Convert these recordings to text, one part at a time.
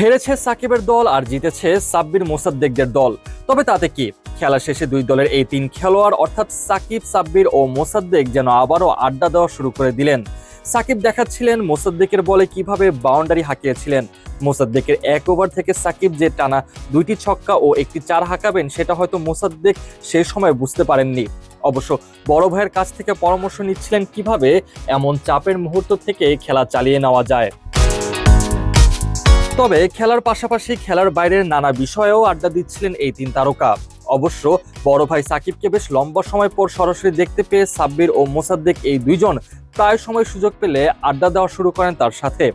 হেরেছে সাকিবের দল আর জিতেছে সাব্বির মোসাদ্দেকদের দল। তবে তাতে কি? খেলা শেষে দুই দলের এই তিন খেলোয়াড়, অর্থাৎ সাকিব, সাব্বির ও মোসাদ্দেক যেন আবারও আড্ডা দেওয়া শুরু করে দিলেন। সাকিব দেখাচ্ছিলেন মোসাদ্দেকের বলে কীভাবে বাউন্ডারি হাঁকিয়েছিলেন। মোসাদ্দেকের এক ওভার থেকে সাকিব যে টানা দুইটি ছক্কা ও একটি চার হাঁকাবেন, সেটা হয়তো মোসাদ্দেক সে সময় বুঝতে পারেননি। অবশ্য বড় ভাইয়ের কাছ থেকে পরামর্শ নিচ্ছিলেন কীভাবে এমন চাপের মুহূর্ত থেকে খেলা চালিয়ে নেওয়া যায়। তবে খেলার পাশাপাশি খেলার বাইরের নানা বিষয়েও আড্ডা দিচ্ছিলেন এই তিন তারকা। অবশ্য বড় ভাই সাকিবকে বেশ লম্বা সময় পর সরাসরি দেখতে পেয়ে সাব্বির ও মোসাদ্দেক এই দুইজন প্রায় সময় সুযোগ পেলে আড্ডা দেওয়া শুরু করেন তার সাথে।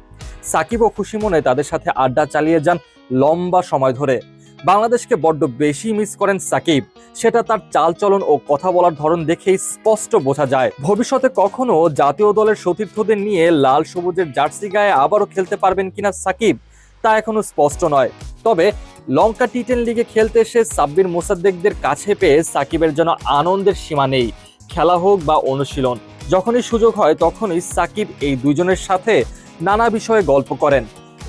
সাকিব ও খুশি মনে তাদের সাথে আড্ডা চালিয়ে যান লম্বা সময় ধরে। বাংলাদেশকে বড্ড বেশি মিস করেন সাকিব। সেটা তার চালচলন ও কথা বলার ধরন দেখেই স্পষ্ট বোঝা যায়। ভবিষ্যতে কখনো জাতীয় দলের সতীর্থদের নিয়ে লাল সবুজের জার্সি গায়ে আবারও খেলতে পারবেন কিনা সাকিব? তা এখনও স্পষ্ট নয়। তবে লঙ্কা টি টেন লিগে খেলতে এসে সাব্বির মোসাদ্দেকদের কাছে পেয়ে সাকিবের যেন আনন্দের সীমা নেই। খেলা হোক বা অনুশীলন, যখনই সুযোগ হয় তখনই সাকিব এই দুজনের সাথে নানা বিষয়ে গল্প করেন।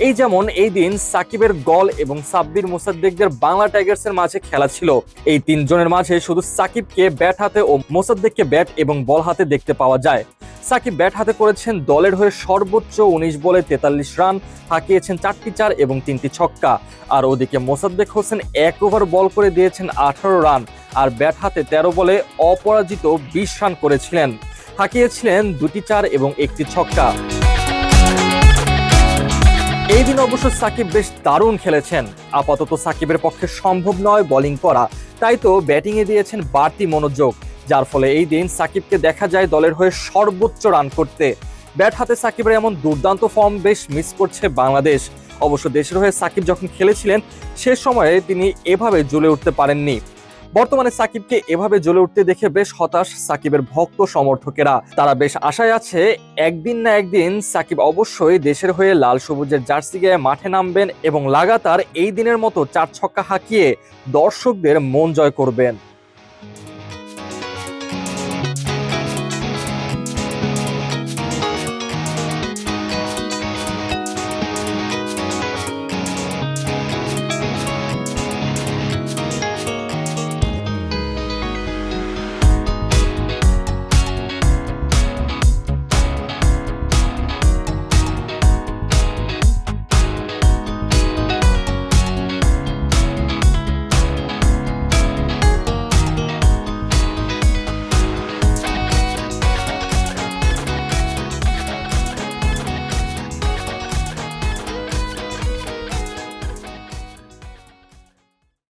এই যেমন এই দিন সাকিবের গল এবং সাব্বির মোসাদ্দেকদের বাংলা টাইগার্সের মাঝে খেলা ছিল। এই তিনজনের মাঝে শুধু সাকিবকে ব্যাট হাতে ও মোসাদ্দেককে ব্যাট এবং বল হাতে দেখতে পাওয়া যায়। সাকিব ব্যাট হাতে করেছেন দলের হয়ে সর্বোচ্চ উনিশ বলে তেতাল্লিশ রান, হাঁকিয়েছেন চারটি চার এবং তিনটি ছক্কা। আর ওদিকে মোসাদ্দেক হোসেন এক ওভার বল করে দিয়েছেন আঠারো রান, আর ব্যাট হাতে তেরো বলে অপরাজিত বিশ রান করেছিলেন। হাঁকিয়েছিলেন দুটি চার এবং একটি ছক্কা। এই দিন অবশ্য সাকিব বেশ দারুণ খেলেছেন। আপাতত সাকিবের পক্ষে সম্ভব নয় বোলিং করা। তাই তো ব্যাটিংয়ে দিয়েছেন বাড়তি মনোযোগ। যার ফলে এই দিন সাকিবকে দেখা যায় দলের হয়ে সর্বোচ্চ রান করতে। ব্যাট হাতে সাকিবের এমন দুর্দান্ত ফর্ম বেশ মিস করছে বাংলাদেশ। অবশ্য দেশের হয়ে সাকিব যখন খেলেছিলেন, সে সময়ে তিনি এভাবে জ্বলে উঠতে পারেননি। বর্তমানে সাকিবকে এভাবে জ্বলে উঠতে দেখে বেশ হতাশ সাকিবের ভক্ত সমর্থকেরা। তারা বেশ আশায় আছে, একদিন না একদিন সাকিব অবশ্যই দেশের হয়ে লাল সবুজের জার্সি গায়ে মাঠে নামবেন এবং লাগাতার এই দিনের মতো চার ছক্কা হাঁকিয়ে দর্শকদের মন জয় করবেন।